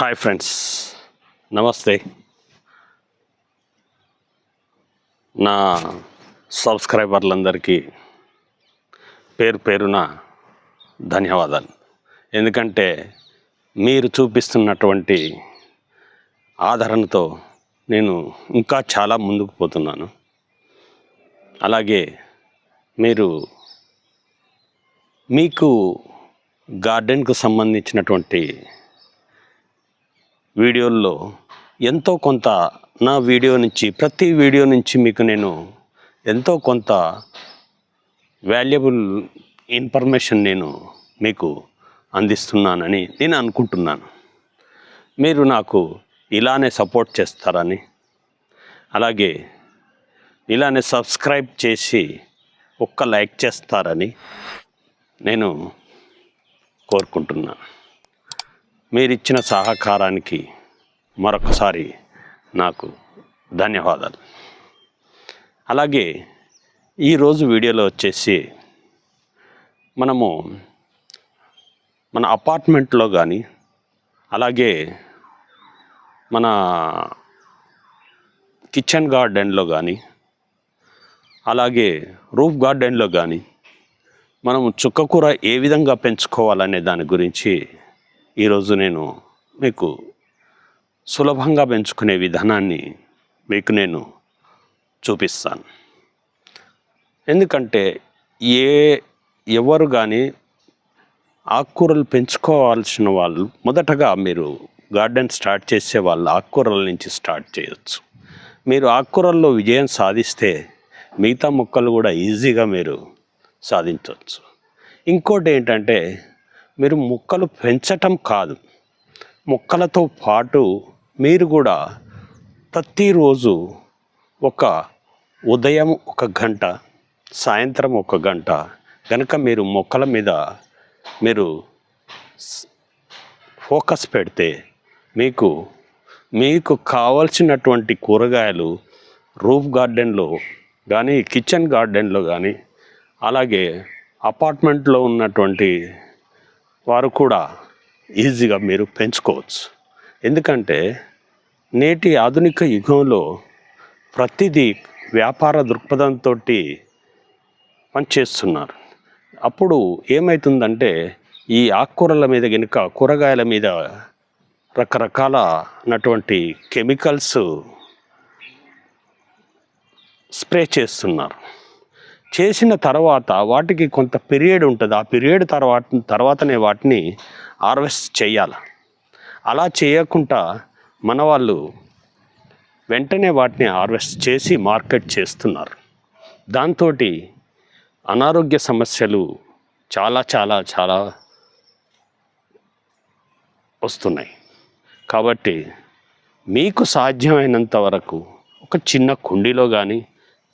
Hi friends. నమస్తే. నా సబ్స్క్రైబర్లందరికీ పేరు పేరున ధన్యవాదాలు. ఎందుకంటే మీరు చూపిస్తున్నటువంటి ఆదరణతో నేను ఇంకా చాలా ముందుకు పోతున్నాను. అలాగే మీరు మీకు గార్డెన్కు సంబంధించినటువంటి వీడియోల్లో ఎంతో కొంత నా వీడియో నుంచి ప్రతి వీడియో నుంచి మీకు నేను ఎంతో కొంత వాల్యుబుల్ ఇన్ఫర్మేషన్ నేను మీకు అందిస్తున్నానని నేను అనుకుంటున్నాను. మీరు నాకు ఇలానే సపోర్ట్ చేస్తారని అలాగే ఇలానే సబ్స్క్రైబ్ చేసి ఒక్క లైక్ చేస్తారని నేను కోరుకుంటున్నాను. మీరిచ్చిన సహకారానికి మరొకసారి నాకు ధన్యవాదాలు. అలాగే ఈరోజు వీడియోలో వచ్చేసి మనము మన అపార్ట్మెంట్లో కానీ అలాగే మన కిచెన్ గార్డెన్లో కానీ అలాగే రూఫ్ గార్డెన్లో కానీ మనం చుక్కకూర ఏ విధంగా పెంచుకోవాలనే దాని గురించి ఈరోజు నేను మీకు సులభంగా పెంచుకునే విధానాన్ని మీకు నేను చూపిస్తాను. ఎందుకంటే ఏ ఎవరు కానీ ఆకుకూరలు పెంచుకోవాల్సిన వాళ్ళు మొదటగా మీరు గార్డెన్ స్టార్ట్ చేసే వాళ్ళు ఆకుకూరల నుంచి స్టార్ట్ చేయొచ్చు. మీరు ఆకుకూరల్లో విజయం సాధిస్తే మిగతా మొక్కలు కూడా ఈజీగా మీరు సాధించవచ్చు ఇంకోటి ఏంటంటే మీరు మొక్కలు పెంచటం కాదు. మొక్కలతో పాటు మీరు కూడా ప్రతిరోజు ఒక ఉదయం ఒక గంట సాయంత్రం ఒక గంట కనుక మీరు మొక్కల మీద మీరు ఫోకస్ పెడితే మీకు మీకు కావలసినటువంటి కూరగాయలు రూఫ్ గార్డెన్లో కానీ కిచెన్ గార్డెన్లో కానీ అలాగే అపార్ట్మెంట్లో ఉన్నటువంటి వారు కూడా ఈజీగా మీరు పెంచుకోవచ్చు. ఎందుకంటే నేటి ఆధునిక యుగంలో ప్రతిదీ వ్యాపార దృక్పథంతో పనిచేస్తున్నారు. అప్పుడు ఏమవుతుందంటే ఈ ఆకుకూరల మీద కనుక కూరగాయల మీద రకరకాల నటువంటి కెమికల్స్ స్ప్రే చేస్తున్నారు. చేసిన తర్వాత వాటికి కొంత పీరియడ్ ఉంటుంది. ఆ పీరియడ్ తర్వాత తర్వాతనే వాటిని హార్వెస్ట్ చేయాలి. అలా చేయకుండా మన వాళ్ళు వెంటనే వాటిని హార్వెస్ట్ చేసి మార్కెట్ చేస్తున్నారు. దాంతో అనారోగ్య సమస్యలు చాలా చాలా చాలా వస్తున్నాయి. కాబట్టి మీకు సాధ్యమైనంత వరకు ఒక చిన్న కుండీలో కానీ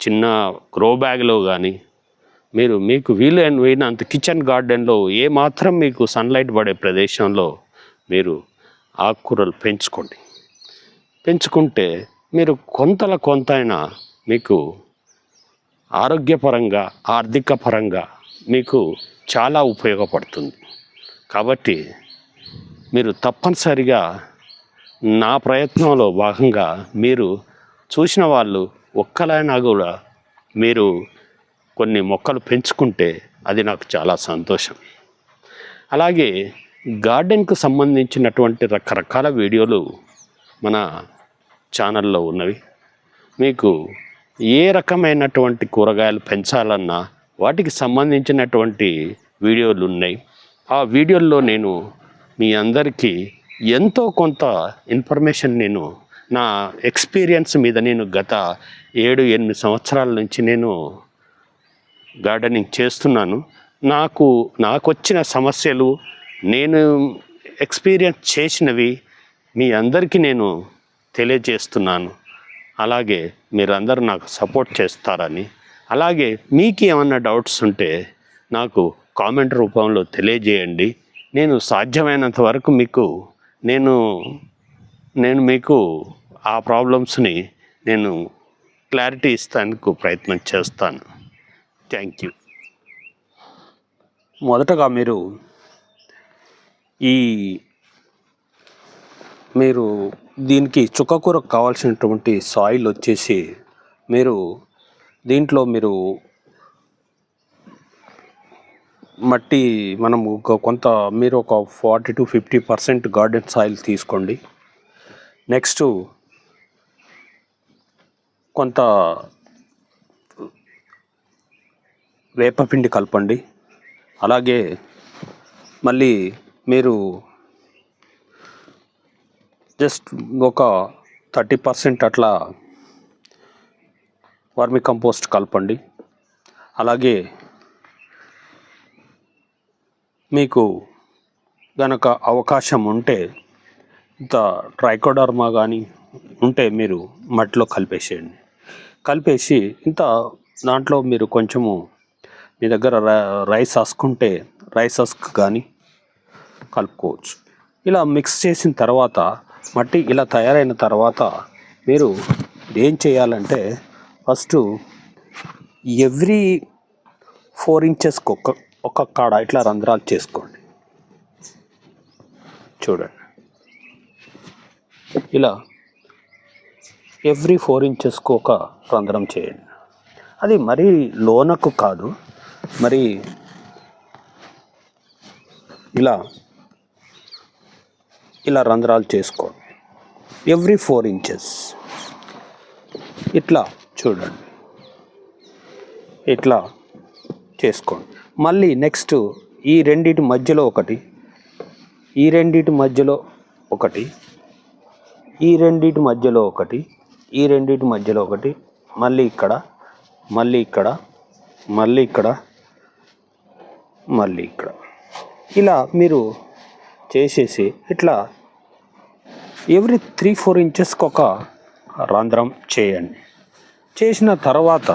చిన్న గ్రో బ్యాగ్లో కానీ మీరు మీకు వీలైనంత కిచెన్ గార్డెన్లో ఏ మాత్రం మీకు సన్లైట్ పడే ప్రదేశంలో మీరు ఆకుకూరలు పెంచుకోండి. పెంచుకుంటే మీరు కొంతల కొంత మీకు ఆరోగ్యపరంగా ఆర్థిక పరంగా మీకు చాలా ఉపయోగపడుతుంది. కాబట్టి మీరు తప్పనిసరిగా నా ప్రయత్నంలో భాగంగా మీరు చూసిన వాళ్ళు ఒక్కలైనా కూడా మీరు కొన్ని మొక్కలు పెంచుకుంటే అది నాకు చాలా సంతోషం. అలాగే గార్డెన్కు సంబంధించినటువంటి రకరకాల వీడియోలు మన ఛానల్లో ఉన్నవి. మీకు ఏ రకమైనటువంటి కూరగాయలు పెంచాలన్నా వాటికి సంబంధించినటువంటి వీడియోలు ఉన్నాయి. ఆ వీడియోల్లో నేను మీ అందరికీ ఎంతో కొంత ఇన్ఫర్మేషన్ నేను నా ఎక్స్పీరియన్స్ మీద నేను గత ఏడు ఎనిమిది సంవత్సరాల నుంచి నేను గార్డెనింగ్ చేస్తున్నాను. నాకు నాకు వచ్చిన సమస్యలు నేను ఎక్స్పీరియన్స్ చేసినవి మీ అందరికీ నేను తెలియజేస్తున్నాను. అలాగే మీరందరూ నాకు సపోర్ట్ చేస్తారని. అలాగే మీకు ఏమన్నా డౌట్స్ ఉంటే నాకు కామెంట్ రూపంలో తెలియజేయండి. నేను సాధ్యమైనంత వరకు మీకు నేను నేను మీకు ఆ ప్రాబ్లమ్స్ని నేను క్లారిటీ ఇస్తానికి ప్రయత్నం చేస్తాను. థ్యాంక్ యూ మొదటగా మీరు ఈ మీరు దీనికి చుక్కకూరకు కావాల్సినటువంటి సాయిల్ వచ్చేసి మీరు దీంట్లో మీరు మట్టి మనము ఒక కొంత మీరు ఒక forty to fifty percent garden soil తీసుకోండి. నెక్స్ట్ కొంత వేపపిండి కలపండి. అలాగే మళ్ళీ మీరు జస్ట్ ఒక థర్టీ పర్సెంట్ అట్లా వర్మి కంపోస్ట్ కలపండి. అలాగే మీకు గనక అవకాశం ఉంటే ఇంత ట్రైకోడర్మా కానీ ఉంటే మీరు మట్టిలో కలిపేసేయండి. కలిపేసి ఇంత దాంట్లో మీరు కొంచెము మీ దగ్గర రైస్ హస్క్ రైస్ హస్క్ కానీ కలుపుకోవచ్చు. ఇలా మిక్స్ చేసిన తర్వాత మట్టి ఇలా తయారైన తర్వాత మీరు ఏం చేయాలంటే ఫస్ట్ ఎవ్రీ ఫోర్ ఇంచెస్కి ఒక ఒక కాడ ఇట్లా రంధ్రాలు చేసుకోండి. చూడండి. ఇలా ఎవ్రీ ఫోర్ ఇంచెస్కు ఒక రంధ్రం చేయండి. అది మరీ లోనకు కాదు మరి ఇలా ఇలా రంధ్రాలు చేసుకోండి. Every four inches. ఇట్లా చూడండి. ఇట్లా చేసుకోండి. మళ్ళీ నెక్స్ట్ ఈ రెండిటి మధ్యలో ఒకటి ఈ రెండిటి మధ్యలో ఒకటి ఈ రెండిటి మధ్యలో ఒకటి ఈ రెండింటి మధ్యలో ఒకటి మళ్ళీ ఇక్కడ మళ్ళీ ఇక్కడ మళ్ళీ ఇక్కడ మళ్ళీ ఇక్కడ. ఇలా మీరు చేసేసి ఇట్లా ఎవ్రీ త్రీ ఫోర్ ఇంచెస్కి ఒక రంధ్రం చేయండి. చేసిన తర్వాత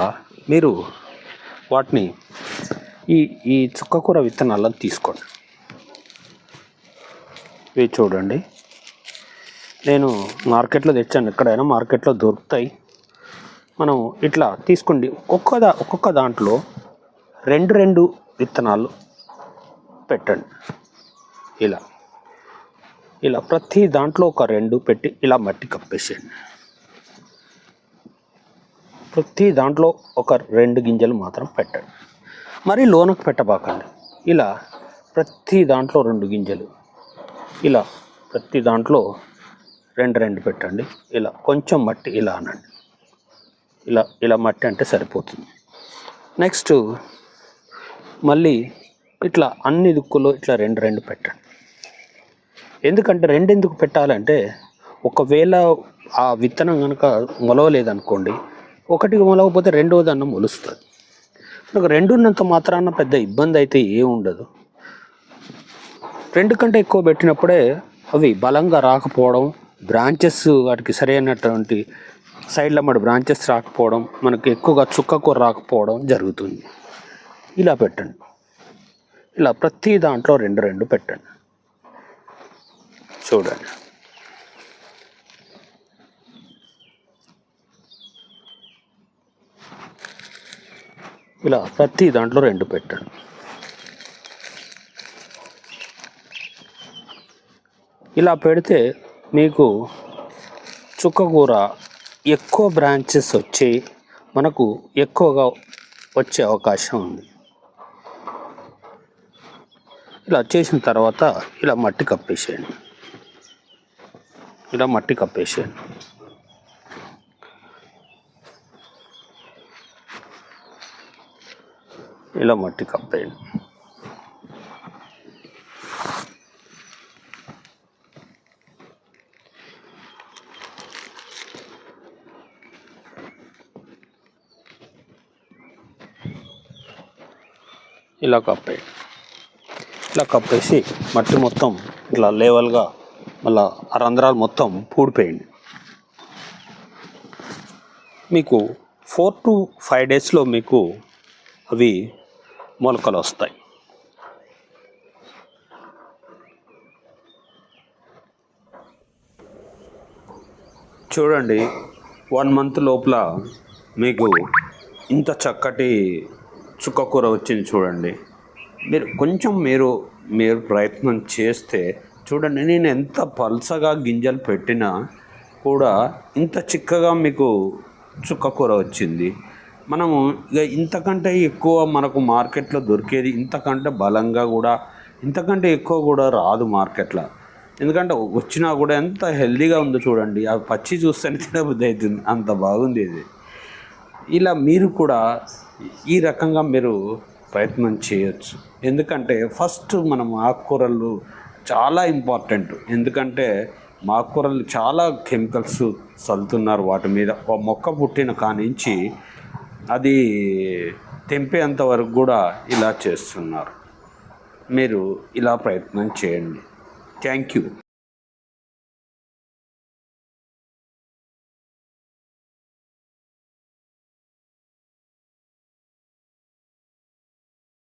మీరు వాటిని ఈ ఈ చుక్కకూర విత్తనాలను తీసుకోండి. ఇవి చూడండి. నేను మార్కెట్లో తెచ్చాను. ఎక్కడైనా మార్కెట్లో దొరుకుతాయి. మనం ఇట్లా తీసుకోండి. ఒక్కొక్క దా ఒక్కొక్క దాంట్లో రెండు రెండు విత్తనాలు పెట్టండి. ఇలా. ఇలా ప్రతి దాంట్లో ఒక రెండు పెట్టి ఇలా మట్టి కప్పేసేయండి. ప్రతి దాంట్లో ఒక రెండు గింజలు మాత్రం పెట్టండి. మరి లోనకు పెట్టబాకండి. ఇలా ప్రతి దాంట్లో రెండు గింజలు. ఇలా ప్రతి దాంట్లో రెండు రెండు పెట్టండి. ఇలా కొంచెం మట్టి ఇలా అనండి. ఇలా ఇలా మట్టి అంటే సరిపోతుంది. నెక్స్ట్ మళ్ళీ ఇట్లా అన్ని దిక్కుల్లో ఇట్లా రెండు రెండు పెట్టండి. ఎందుకంటే రెండు ఎందుకు పెట్టాలంటే ఒకవేళ ఆ విత్తనం కనుక మొలవలేదనుకోండి ఒకటి మొలవకపోతే రెండో మొలుస్తుంది. మనకు రెండు ఉన్నంత మాత్రాన పెద్ద ఇబ్బంది అయితే ఏముండదు ఉండదు. రెండు కంటే ఎక్కువ పెట్టినప్పుడే అవి బలంగా రాకపోవడం బ్రాంచెస్ వాటికి సరైనటువంటి సైడ్ల మన బ్రాంచెస్ రాకపోవడం మనకి ఎక్కువగా చుక్కకూర రాకపోవడం జరుగుతుంది. ఇలా పెట్టండి. ఇలా ప్రతి దాంట్లో రెండు రెండు పెట్టండి. చూడండి. ఇలా ప్రతి దాంట్లో రెండు పెట్టండి. ఇలా పెడితే మీకు చుక్కకూర ఎక్కువ బ్రాంచెస్ వచ్చి మనకు ఎక్కువగా వచ్చే అవకాశం ఉంది. ఇలా చేసిన తర్వాత ఇలా మట్టి కప్పేసేయండి. ఇలా మట్టి కప్పేసేయండి. ఇలా మట్టి కప్పేయండి. ఇలా కప్పేయండి ఇలా కప్పేసి మట్టి మొత్తం ఇట్లా లేవల్గా మళ్ళా ఆ రంధ్రాలు మొత్తం పూడిపోయండి మీకు ఫోర్ టు ఫైవ్ డేస్లో మీకు అవి మొలకలు వస్తాయి. చూడండి వన్ మంత్ లోపల మీకు ఇంత చక్కటి చుక్కకూర వచ్చింది చూడండి. మీరు కొంచెం మీరు మీరు ప్రయత్నం చేస్తే చూడండి నేను ఎంత పల్సగా గింజలు పెట్టినా కూడా ఇంత చిక్కగా మీకు చుక్కకూర వచ్చింది. మనము ఇక ఇంతకంటే ఎక్కువ మనకు మార్కెట్లో దొరికేది ఇంతకంటే బలంగా కూడా ఇంతకంటే ఎక్కువ కూడా రాదు మార్కెట్లో. ఎందుకంటే వచ్చినా కూడా ఎంత హెల్దీగా ఉందో చూడండి. ఆ పచ్చి చూస్తేనే తినబుద్ధి అవుతుంది. అంత బాగుంది ఇది. ఇలా మీరు కూడా ఈ రకంగా మీరు ప్రయత్నం చేయొచ్చు. ఎందుకంటే ఫస్ట్ మనం ఆకుకూరలు చాలా ఇంపార్టెంట్. ఎందుకంటే మా ఆకుకూరలు చాలా కెమికల్స్ చల్లుతున్నారు వాటి మీద. ఒక మొక్క పుట్టిన కానించి అది తెంపేంత వరకు కూడా ఇలా చేస్తున్నారు. మీరు ఇలా ప్రయత్నం చేయండి. Thank you.